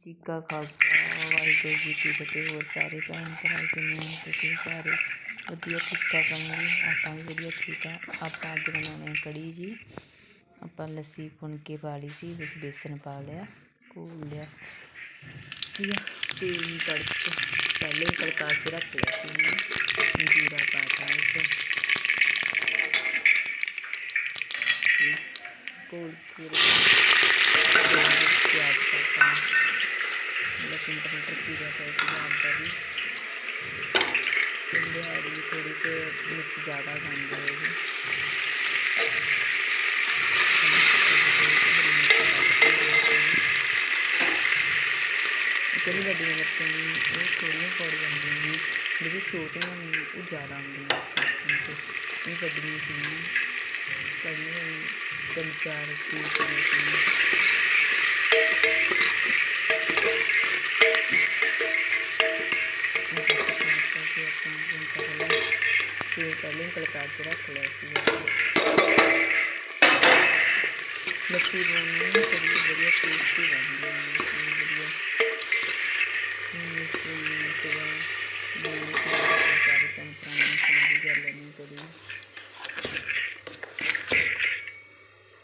ਜੀ ਕਾ ਖਾਲਸਾ ਵਾਹਿਗੁਰੂ ਜੀ ਕੀ ਫਤਿਹ ਹੋਰ ਸਾਰੇ ਭੈਣ ਭਰਾ ਕਿਵੇਂ ਹੋ ਤੁਸੀਂ ਸਾਰੇ ਵਧੀਆ ਠੀਕ ਠਾਕ ਹੋਣਗੇ ਆਪਾਂ ਵੀ ਵਧੀਆ ਠੀਕ ਆ ਆਪਾਂ ਅੱਜ ਬਣਾਉਣੇ ਆ ਕੜੀ ਜੀ ਆਪਾਂ ਲੱਸੀ ਭੁੰਨ ਕੇ ਪਾ ਲਈ ਸੀ ਵਿੱਚ ਬੇਸਨ ਪਾ ਲਿਆ ਘੋਲ ਲਿਆ ਸੀ ਤੇ ਤੜਕ ਪਹਿਲੇ ਹੀ ਤੜਕਾ ਕੇ ਰੱਖ ਲਿਆ ਸੀ ਮੈਂ ਜੀਰਾ ਪਾਤਾ ਵਿੱਚ ਘੋਲ ਕੇ ਪਿਆਜ਼ लहसुन टमाटर खीरा भी थोड़ी से ज़्यादा खानी रहेगी थोड़ी हैं लेकिन छोटे हैं वो ज़्यादा आती हैं ये गड्डियाँ थी कभी चमचा रखी लिंक लगा के रख लिया मच्छी बनानी बड़ी बढ़िया टेस्टी बनती है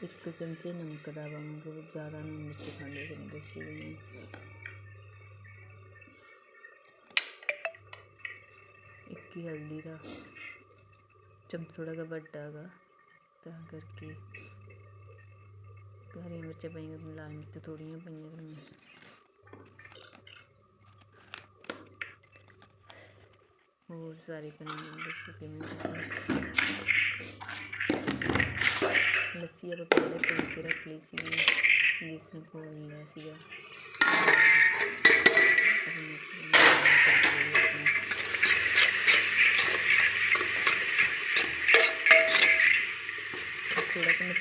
एक चमचे नमक का मतलब ज़्यादा नहीं, मिर्च खाने के एक ही हल्दी का ਪਾਵਾਂਗੇ ਵੀ ਜ਼ਿਆਦਾ ਨਹੀਂ ਮਿਰਚ ਖਾਂਦੇ ਤੁਹਾਨੂੰ ਦੱਸੀ ਗਈ ਇੱਕ ਹੀ ਹਲਦੀ ਦਾ ਚਮਚ ਥੋੜਾ ਜਿਹਾ ਵੱਡਾ ਹੈਗਾ ਤਾਂ ਕਰਕੇ ਹਰੀਆਂ ਮਿਰਚਾਂ ਪਾਈਆਂ ਲਾਲ ਮਿਰਚ ਥੋੜੀਆਂ ਪਾਈਆਂ ਫਿਰ ਹੋਰ ਸਾਰੇ ਪਨੀਰ ਦੱਸੋ ਕਿਵੇਂ ਤੁਸੀਂ ਲੱਸੀ ਆਪਾਂ ਪਹਿਲੇ ਭੁੰਨ ਕੇ ਰੱਖ ਲਈ ਸੀ ਜਿਸ ਨੂੰ ਖੋਲ ਲਿਆ ਸੀਗਾ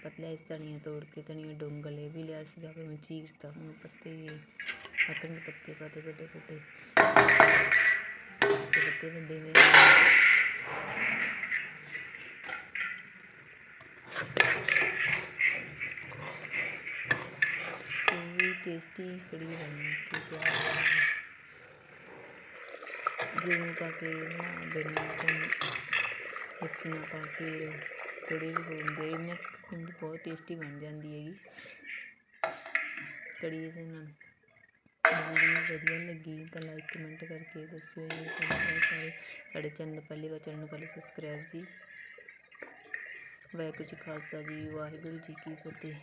ਹੁਣ ਪਤਲਾ ਇਸ ਧਨੀਆ ਤੋੜ ਕੇ ਧਨੀਆ ਡੋਂਗਲੇ ਵੀ ਲਿਆ ਸੀਗਾ ਫਿਰ ਮੈਂ ਚੀਰਤਾ ਹੁਣ ਪੱਤੇ ਅਕਣ ਦੇ ਪੱਤੇ ਪਾਤੇ ਵੱਡੇ ਵੱਡੇ ਤੇ ਪੱਤੇ ਵੱਡੇ ਹੋਏ ਵੀ ਟੇਸਟੀ ਕੜੀ ਬਣੀ ਕਿ ਪਿਆਰ ਜਿਵੇਂ ਪਾ ਕੇ ਨਾ ਬਣੀ ਇਸ ਨੂੰ ਪਾ ਬਹੁਤ ਟੇਸਟੀ ਬਣ ਜਾਂਦੀ ਹੈਗੀ। ਕੜੀ ਦੇ ਨਾਲ ਵੀਡੀਓ ਵਧੀਆ ਲੱਗੀ, ਤਾਂ ਲਾਈਕ ਕਮੈਂਟ ਕਰਕੇ ਦੱਸਿਓ ਜੀ ਸਾਰੇ। ਸਾਡੇ ਚੈਨਲ ਪਹਿਲੀ ਵਾਰ ਚੈਨਲ ਨੂੰ ਕਰ ਸਬਸਕ੍ਰਾਈਬ ਜੀ। ਵਾਹਿਗੁਰੂ ਜੀ ਖਾਲਸਾ ਜੀ, ਵਾਹਿਗੁਰੂ ਜੀ ਕੀ ਫਤਿਹ।